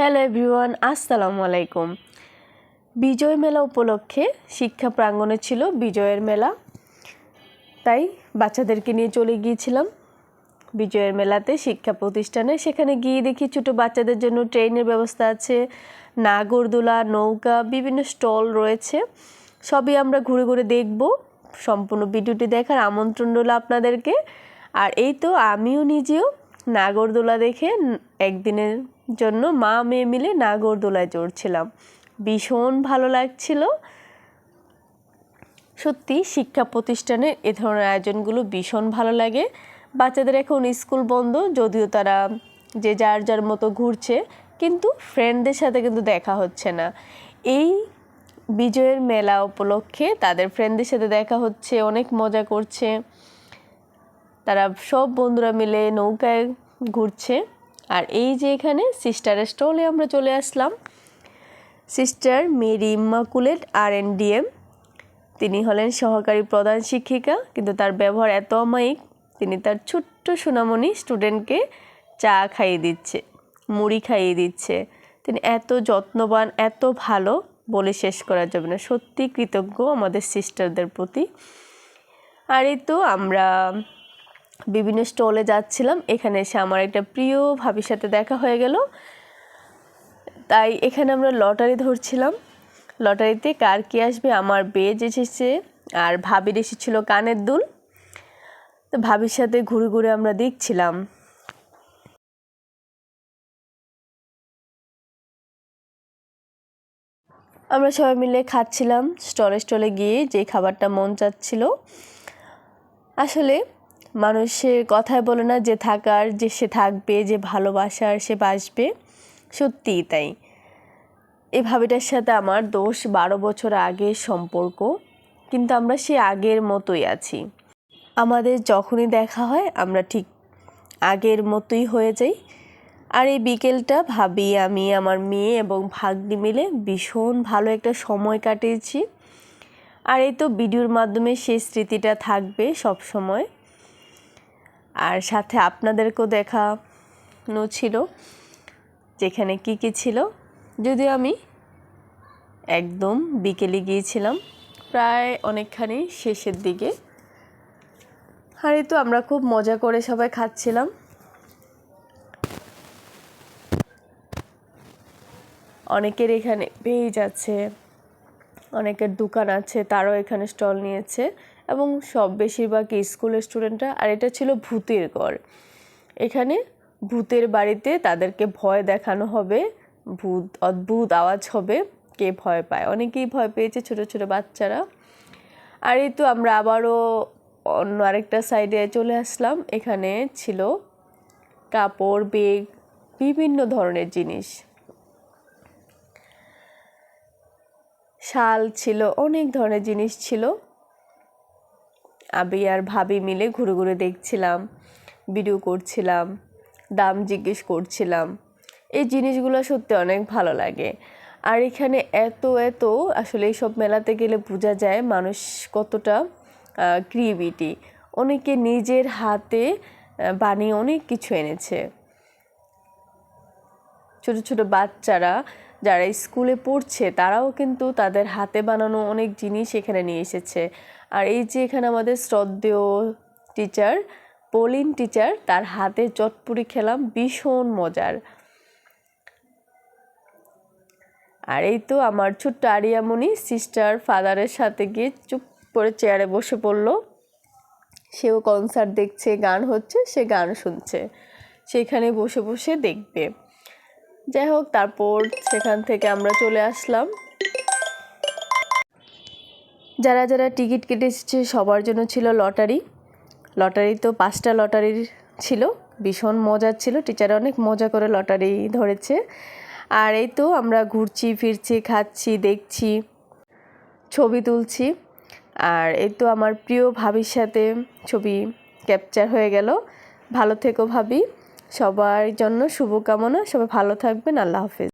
Hello everyone, আসসালামু আলাইকুম। বিজয় মেলা উপলক্ষে শিক্ষা প্রাঙ্গণে ছিল বিজয়ের মেলা। তাই বাচ্চাদেরকে নিয়ে চলে গিয়েছিলাম। বিজয়ের মেলাতে শিক্ষা প্রতিষ্ঠানে। সেখানে গিয়ে দেখি ছোটো বাচ্চাদের জন্য ট্রেনের ব্যবস্থা আছে, নাগরদোলা, নৌকা, বিভিন্ন স্টল রয়েছে। সবই আমরা ঘুরে ঘুরে দেখব। সম্পূর্ণ ভিডিওটি দেখার আমন্ত্রণ রইল আপনাদেরকে। আর এই তো আমিও নিজেও নাগরদোলা দেখে একদিনের জন্য মা মেয়ে মিলে নাগরদোলায় চড়ছিলাম। ভীষণ ভালো লাগছিল। সত্যি শিক্ষা প্রতিষ্ঠানের এ ধরনের আয়োজনগুলো ভীষণ ভালো লাগে। বাচ্চাদের এখন স্কুল বন্ধ, যদিও তারা যে যার যার মতো ঘুরছে, কিন্তু ফ্রেন্ডদের সাথে কিন্তু দেখা হচ্ছে না। এই বিজয়ের মেলা উপলক্ষে তাদের ফ্রেন্ডদের সাথে দেখা হচ্ছে, অনেক মজা করছে। তারা সব বন্ধুরা মিলে নৌকায় ঘুরছে। আর এই যে এখানে সিস্টারের স্টলে আমরা চলে আসলাম। Sister Mary Immaculate R N DM তিনি হলেন সহকারী প্রধান শিক্ষিকা, কিন্তু তার ব্যবহার এত অমায়িক, তিনি তার ছোট্ট সোনামণি স্টুডেন্টকে চা খাইয়ে দিচ্ছে, মুড়ি খাইয়ে দিচ্ছে। তিনি এত যত্নবান, এত ভালো বলে শেষ করা যাবে না, সত্যি কৃতজ্ঞ আমাদের সিস্টারদের প্রতি। আর এই তো আমরা বিভিন্ন স্টলে যাচ্ছিলাম। এখানে এসে আমার একটা প্রিয় ভাবির সাথে দেখা হয়ে গেল। তাই এখানে আমরা লটারি ধরছিলাম। লটারিতে কার কি আসবে, আমার বেজ এসেছে আর ভাবির এসেছিল কানের দুল। তো ভাবির সাথে ঘুরে ঘুরে আমরা দেখছিলাম। আমরা সবাই মিলে খাচ্ছিলাম স্টলে স্টলে গিয়ে যে খাবারটা মন চাচ্ছিল। আসলে মানুষের কথায় বলে না যে থাকার, যে সে থাকবে, যে ভালোবাসার সে বাসবে সত্যিই তাই। এই ভাবিটার সাথে আমার দোষ বারো বছর আগের সম্পর্ক, কিন্তু আমরা সে আগের মতোই আছি। আমাদের যখনই দেখা হয়, আমরা ঠিক আগের মতোই হয়ে যাই। আর এই বিকেলটা ভাবি আমি, আমার মেয়ে এবং ভাগ্নি মিলে ভীষণ ভালো একটা সময় কাটিয়েছি। আর এই তো ভিডিওর মাধ্যমে সেই স্মৃতিটা থাকবে সব সময় আর সাথে আপনাদেরকেও দেখানো ছিল যেখানে কি কি ছিল। যদিও আমি একদম বিকেলে গিয়েছিলাম, প্রায় অনেকখানি শেষের দিকে। আর তো আমরা খুব মজা করে সবাই খাচ্ছিলাম। অনেকের এখানে পেজ আছে, অনেকের দোকান আছে, তারও এখানে স্টল নিয়েছে। এবং সব বেশিরভাগ স্কুলের স্টুডেন্টরা আর এটা ছিল ভূতের ঘর। এখানে ভূতের বাড়িতে তাদেরকে ভয় দেখানো হবে। ভূত, অদ্ভুত আওয়াজ হবে। কে ভয় পায়? অনেকেই ভয় পেয়েছে ছোট ছোট বাচ্চারা। আর এই তো আমরা আবারও অন্য আরেকটা সাইডে চলে আসলাম। এখানে ছিল কাপড়, বেগ, বিভিন্ন ধরনের জিনিস। শাল ছিল, অনেক ধরনের জিনিস ছিল। আবি আর ভাবি মিলে ঘুরে ঘুরে দেখছিলাম ভিডিও করছিলাম, দাম জিজ্ঞেস করছিলাম। এই জিনিসগুলো সত্যি অনেক ভালো লাগে। আর এখানে এত এত আসলে এইসব মেলাতে গেলে বোঝা যায় মানুষ কতটা ক্রিয়েটিভিটি অনেকে নিজের হাতে বানিয়ে অনেক কিছু এনেছে। ছোট ছোট বাচ্চারা যারা স্কুলে পড়ছে, তারাও কিন্তু তাদের হাতে বানানো অনেক জিনিস এখানে নিয়ে এসেছে। আর এই যে এখানে আমাদের শ্রদ্ধেয় টিচার পলিন টিচার তার হাতে চটপুরি খেলাম, ভীষণ মজার। আর এই তো আমার ছোট্ট আরিয়ামণি সিস্টার ফাদারের সাথে গিয়ে চুপ করে চেয়ারে বসে পড়ল। সেও কনসার্ট দেখছে, গান হচ্ছে, সে গান শুনছে। সেখানে বসে বসে দেখবে। যাই হোক, তারপর সেখান থেকে আমরা চলে আসলাম। যারা যারা টিকিট কেটে এসেছে, সবার জন্য ছিল লটারি। লটারি তো পাঁচটা লটারির ছিল, ভীষণ মজার ছিল। টিচার অনেক মজা করে লটারি ধরেছে। আর এই তো আমরা ঘুরছি, ফিরছি, খাচ্ছি, দেখছি, ছবি তুলছি। আর এই তো আমার প্রিয় ভাবির সাথে ছবি ক্যাপচার হয়ে গেল। ভালো থেকো ভাবি। সবার জন্য শুভকামনা সবাই ভালো থাকবেন আল্লাহ হাফেজ।